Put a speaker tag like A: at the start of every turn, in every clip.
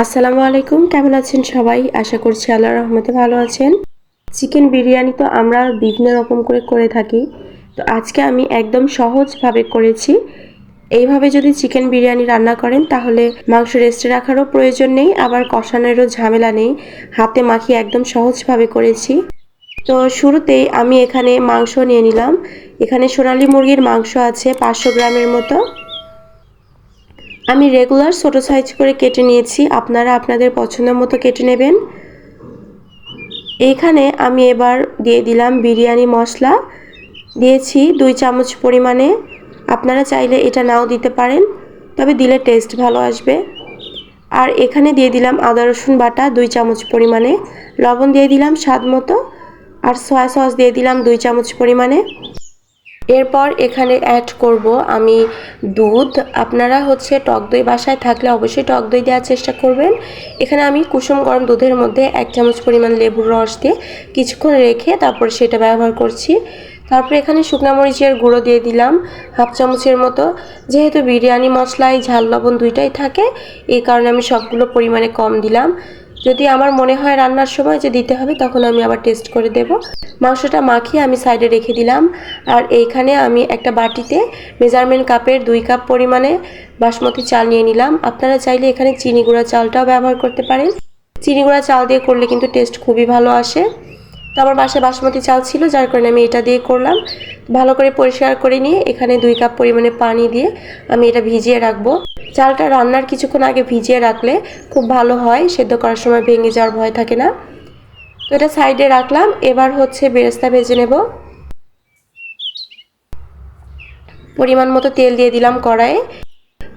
A: আসসালামু আলাইকুম, কেমন আছেন সবাই? আশা করছি আল্লাহ রহমতে ভালো আছেন। চিকেন বিরিয়ানি তো আমরা বিভিন্ন রকম করে করে থাকি। তো আজকে আমি একদম সহজভাবে করেছি। এইভাবে যদি চিকেন বিরিয়ানি রান্না করেন, তাহলে মাংস রেস্টে রাখারও প্রয়োজন নেই, আবার কষানোরও ঝামেলা নেই। হাতে মাখিয়ে একদম সহজভাবে করেছি। তো শুরুতেই আমি এখানে মাংস নিয়ে নিলাম। এখানে সোনালি মুরগির মাংস আছে পাঁচশো গ্রামের মতো। আমি রেগুলার ছোটো সাইজ করে কেটে নিয়েছি। আপনারা আপনাদের পছন্দ মতো কেটে নেবেন। এইখানে আমি এবার দিয়ে দিলাম বিরিয়ানি মশলা। দিয়েছি দুই চামচ পরিমাণে। আপনারা চাইলে এটা নাও দিতে পারেন, তবে দিলে টেস্ট ভালো আসবে। আর এখানে দিয়ে দিলাম আদা রসুন বাটা দুই চামচ পরিমাণে। লবণ দিয়ে দিলাম স্বাদ মতো। আর সয়া সস দিয়ে দিলাম দুই চামচ পরিমাণে। এরপর এখানে অ্যাড করব আমি দুধ। আপনারা হচ্ছে টক দই বাসায় থাকলে অবশ্যই টক দই দেওয়ার চেষ্টা করবেন। এখানে আমি কুসুম গরম দুধের মধ্যে এক চামচ পরিমাণ লেবুর রস দিয়ে কিছুক্ষণ রেখে তারপর সেটা ব্যবহার করছি। তারপরে এখানে শুকনা মরিচের গুঁড়ো দিয়ে দিলাম হাফ চামচের মতো। যেহেতু বিরিয়ানি মশলায় ঝাল, লবণ দুইটাই থাকে, এই কারণে আমি সবগুলো পরিমাণে কম দিলাম। যদি আমার মনে হয় রান্নার সময় যে দিতে হবে, তখন আমি আবার টেস্ট করে দেব। মাংসটা মাখিয়ে আমি সাইডে রেখে দিলাম। আর এইখানে আমি একটা বাটিতে মেজারমেন্ট কাপের দুই কাপ পরিমাণে বাসমতি চাল নিয়ে নিলাম। আপনারা চাইলে এখানে চিনি গুঁড়া চালটাও ব্যবহার করতে পারেন। চিনি গুঁড়া চাল দিয়ে করলে কিন্তু টেস্ট খুবই ভালো আসে। তো আমার বাসায় বাসমতি চাল ছিল, যার কারণে আমি এটা দিয়ে করলাম। ভালো করে পরিষ্কার করে নিয়ে এখানে দুই কাপ পরিমাণে পানি দিয়ে আমি এটা ভিজিয়ে রাখব। চালটা রান্নার কিছুক্ষণ আগে ভিজিয়ে রাখলে খুব ভালো হয়, সেদ্ধ করার সময় ভেঙে যাওয়ার ভয় থাকে না। তো এটা সাইডে রাখলাম, এবার হচ্ছে বেরেস্তা ভেজে নেব। পরিমাণ মতো তেল দিয়ে দিলাম কড়াইয়ে।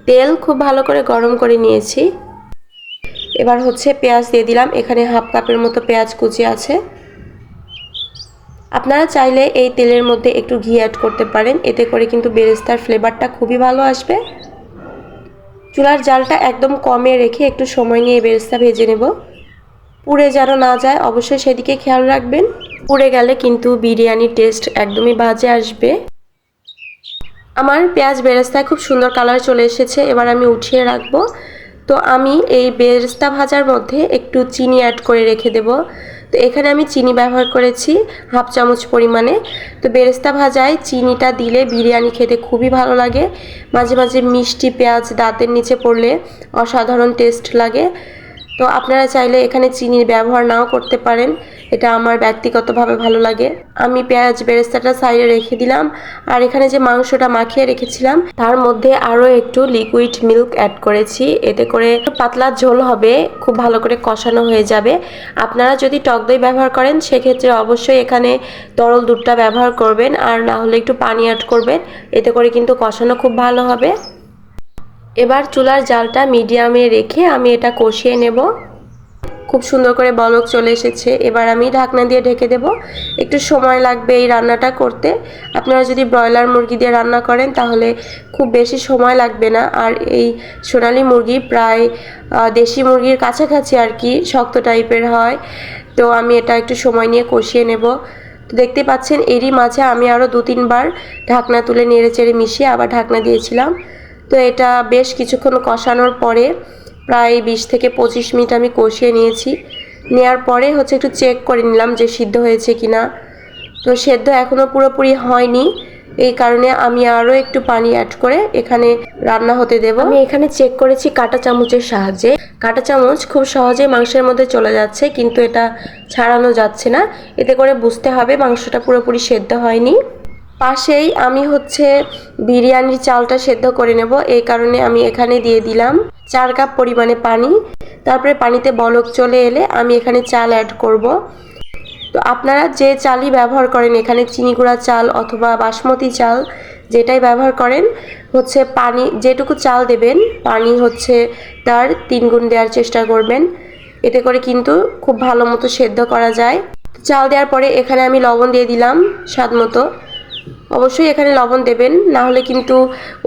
A: তেল খুব ভালো করে গরম করে নিয়েছি। এবার হচ্ছে পেঁয়াজ দিয়ে দিলাম, এখানে হাফ কাপের মতো পেঁয়াজ কুচি আছে। আপনারা চাইলে এই তেলের মধ্যে একটু ঘি অ্যাড করতে পারেন, এতে করে কিন্তু বেরেস্তার ফ্লেভারটা খুবই ভালো আসবে। চুলার জালটা একদম কমে রেখে একটু সময় নিয়ে বেরেস্তা ভেজে নেব। পুড়ে যেন না যায়, অবশ্যই সেদিকে খেয়াল রাখবেন। পুড়ে গেলে কিন্তু বিরিয়ানির টেস্ট একদমই বাজে আসবে। আমার পেঁয়াজ বেরেস্তায় খুব সুন্দর কালার চলে এসেছে, এবার আমি উঠিয়ে রাখব। তো আমি এই বেরেস্তা ভাজার মধ্যে একটু চিনি অ্যাড করে রেখে দেব। তো এখানে আমি চিনি ব্যবহার করেছি, হাফ চামচ পরিমাণে। তো বেরেস্তা ভাজায় চিনিটা দিলে বিরিয়ানি খেতে খুবই ভালো লাগে। মাঝে মাঝে মিষ্টি, পেঁয়াজ, দাঁতের নিচে পড়লে অসাধারণ টেস্ট লাগে। তো আপনারা চাইলে এখানে চিনির ব্যবহার নাও করতে পারেন। এটা আমার ব্যক্তিগতভাবে ভালো লাগে। আমি পেঁয়াজ বেরেস্তাটা সাইডে রেখে দিলাম আর এখানে যে মাংসটা মাখিয়ে রেখেছিলাম, তার মধ্যে আরও একটু লিকুইড মিল্ক অ্যাড করেছি। এতে করে পাতলা ঝোল হবে, খুব ভালো করে কষানো হয়ে যাবে। আপনারা যদি টক দই ব্যবহার করেন, সেক্ষেত্রে অবশ্যই এখানে তরল দুধটা ব্যবহার করবেন আর না হলে একটু পানি অ্যাড করবেন। এতে করে কিন্তু কষানো খুব ভালো হবে। এবার চুলার জালটা মিডিয়ামে রেখে আমি এটা কষিয়ে নেব। খুব সুন্দর করে বলক চলে এসেছে। এবার আমি ঢাকনা দিয়ে ঢেকে দেব। একটু সময় লাগবে এই রান্নাটা করতে। আপনারা যদি ব্রয়লার মুরগি দিয়ে রান্না করেন, তাহলে খুব বেশি সময় লাগবে না। আর এই সোনালি মুরগি প্রায় দেশি মুরগির কাছাকাছি আর কি, শক্ত টাইপের হয়। তো আমি এটা একটু সময় নিয়ে কষিয়ে নেব। তো দেখতে পাচ্ছেন, এরই মাঝে আমি আরও দু তিনবার ঢাকনা তুলে নেড়ে চেড়ে মিশিয়ে আবার ঢাকনা দিয়েছিলাম। তো এটা বেশ কিছুক্ষণ কষানোর পরে প্রায় বিশ থেকে পঁচিশ মিনিট আমি কষিয়ে নিয়েছি। নেওয়ার পরে হচ্ছে একটু চেক করে নিলাম যে সিদ্ধ হয়েছে কি না তো সেদ্ধ এখনও পুরোপুরি হয়নি। এই কারণে আমি আরও একটু পানি অ্যাড করে এখানে রান্না হতে দেব। আমি এখানে চেক করেছি কাঁটা চামচের সাহায্যে। কাঁটা চামচ খুব সহজে মাংসের মধ্যে চলে যাচ্ছে, কিন্তু এটা ছাড়ানো যাচ্ছে না। এতে করে বুঝতে হবে মাংসটা পুরোপুরি সেদ্ধ হয়নি। পাশেই আমি হচ্ছে বিরিয়ানির চালটা সেদ্ধ করে নেব। এই কারণে আমি এখানে দিয়ে দিলাম। চার কাপ পরিমাণে পানি। তারপরে পানিতে বলক চলে এলে আমি এখানে চাল অ্যাড করব। তো আপনারা যে চালই ব্যবহার করেন, এখানে চিনি গুঁড়া চাল অথবা বাসমতি চাল যেটাই ব্যবহার করেন, হচ্ছে পানি, যেটুকু চাল দেবেন, পানি হচ্ছে তার তিন গুণ দেওয়ার চেষ্টা করবেন। এতে করে কিন্তু খুব ভালো মতো সেদ্ধ করা যায়। চাল দেওয়ার পরে এখানে আমি লবণ দিয়ে দিলাম স্বাদ মতো। অবশ্যই এখানে লবণ দেবেন। না হলে কিন্তু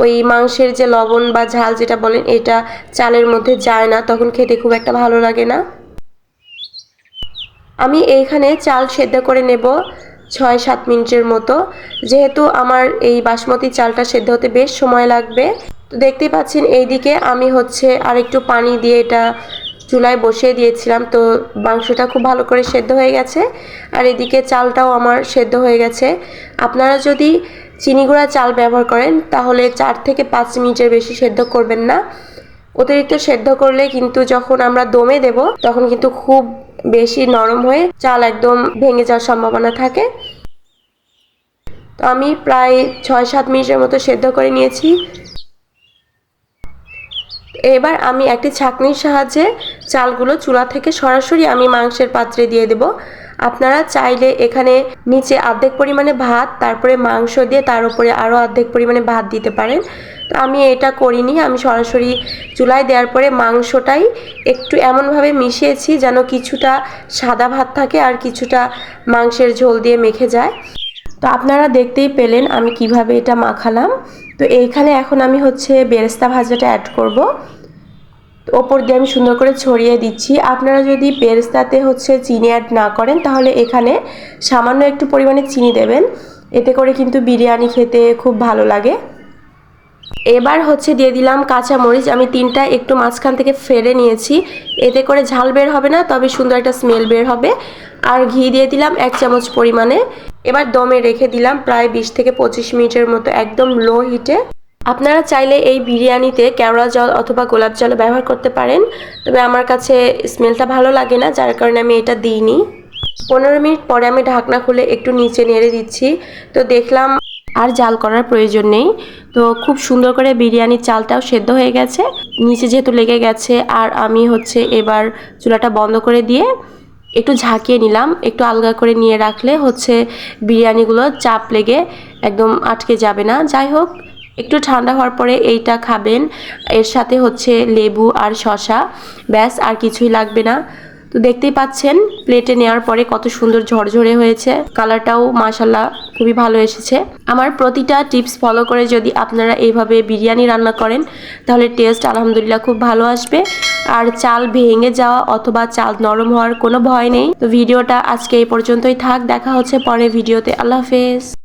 A: ওই মাংসের যে লবণ বা ঝাল যেটা বলেন, এটা চালের মধ্যে যায় না, তখন খেতে খুব একটা ভালো লাগে না। আমি এইখানে চাল সেদ্ধ করে নেব ছয় সাত মিনিটের মতো। যেহেতু আমার এই বাসমতি চালটা সেদ্ধ হতে বেশ সময় লাগবে। তো দেখতেই পাচ্ছেন এইদিকে আমি হচ্ছে আর একটু পানি দিয়ে এটা চুলায় বসিয়ে দিয়েছিলাম, তো মাংসটা খুব ভালো করে সেদ্ধ হয়ে গেছে। আর এদিকে চালটাও আমার সেদ্ধ হয়ে গেছে। আপনারা যদি চিনি গুঁড়া চাল ব্যবহার করেন, তাহলে চার থেকে পাঁচ মিনিটের বেশি সেদ্ধ করবেন না। অতিরিক্ত সেদ্ধ করলে কিন্তু যখন আমরা দমে দেব, তখন কিন্তু খুব বেশি নরম হয়ে চাল একদম ভেঙে যাওয়ার সম্ভাবনা থাকে। তো আমি প্রায় ছয় সাত মিনিটের মতো সেদ্ধ করে নিয়েছি। এবার আমি একটি ছাঁকনির সাহায্যে চালগুলো চুলা থেকে সরাসরি আমি মাংসের পাত্রে দিয়ে দেব। আপনারা চাইলে এখানে নিচে অর্ধেক পরিমাণে ভাত, তারপরে মাংস দিয়ে তার উপরে আরও অর্ধেক পরিমাণে ভাত দিতে পারেন। তো আমি এটা করিনি, আমি সরাসরি চুলায় দেওয়ার পরে মাংসটাই একটু এমনভাবে মিশিয়েছি যেন কিছুটা সাদা ভাত থাকে আর কিছুটা মাংসের ঝোল দিয়ে মেখে যায়। তো আপনারা দেখতেই পেলেন আমি কীভাবে এটা মাখালাম। তো এইখানে এখন আমি হচ্ছে বেরেস্তা ভাজাটা অ্যাড করব। ওপর দিয়ে আমি সুন্দর করে ছড়িয়ে দিচ্ছি। আপনারা যদি বেরেস্তাতে হচ্ছে চিনি অ্যাড না করেন, তাহলে এখানে সামান্য একটু পরিমাণে চিনি দেবেন। এতে করে কিন্তু বিরিয়ানি খেতে খুব ভালো লাগে। এবার হচ্ছে দিয়ে দিলাম কাঁচা মরিচ। আমি তিনটা একটু মাঝখান থেকে ফেড়ে নিয়েছি। এতে করে ঝাল বের হবে না, তবে সুন্দর একটা স্মেল বের হবে। আর ঘি দিয়ে দিলাম এক চামচ পরিমাণে। এবার দমে রেখে দিলাম প্রায় বিশ থেকে পঁচিশ মিনিটের মতো একদম লো হিটে আপনারা চাইলে এই বিরিয়ানিতে কেওড়া জল অথবা গোলাপ জল ব্যবহার করতে পারেন। তবে আমার কাছে স্মেলটা ভালো লাগে না, যার কারণে আমি এটা দিইনি। পনেরো মিনিট পরে আমি ঢাকনা খুলে একটু নিচে নেড়ে দিচ্ছি। তো দেখলাম আর জাল করার প্রয়োজন নেই। তো খুব সুন্দর করে বিরিয়ানির চালটাও সেদ্ধ হয়ে গেছে। নিচে যেহেতু লেগে গেছে, আর আমি হচ্ছে এবার চুলাটা বন্ধ করে দিয়ে একটু ঝাঁকিয়ে নিলাম। একটু আলগা করে নিয়ে রাখলে হচ্ছে বিরিয়ানিগুলো চাপ লেগে একদম আটকে যাবে না। যাই হোক, একটু ঠান্ডা হওয়ার পরে এইটা খাবেন। এর সাথে হচ্ছে লেবু আর শশা ব্যাস, আর কিছুই লাগবে না। তো দেখতেই পাচ্ছেন প্লেটে নেওয়ার পরে কত সুন্দর ঝরঝরে হয়েছে। কালারটাও মাশাল্লাহ খুবই ভালো এসেছে। আমার প্রতিটা টিপস ফলো করে যদি আপনারা এইভাবে বিরিয়ানি রান্না করেন, তাহলে টেস্ট আলহামদুলিল্লাহ খুব ভালো আসবে। আর চাল ভেঙে যাওয়া অথবা চাল নরম হওয়ার কোনো ভয় নেই। তো ভিডিওটা আজকে এই পর্যন্তই থাক, দেখা হচ্ছে পরে ভিডিওতে। আল্লাহ হাফেজ।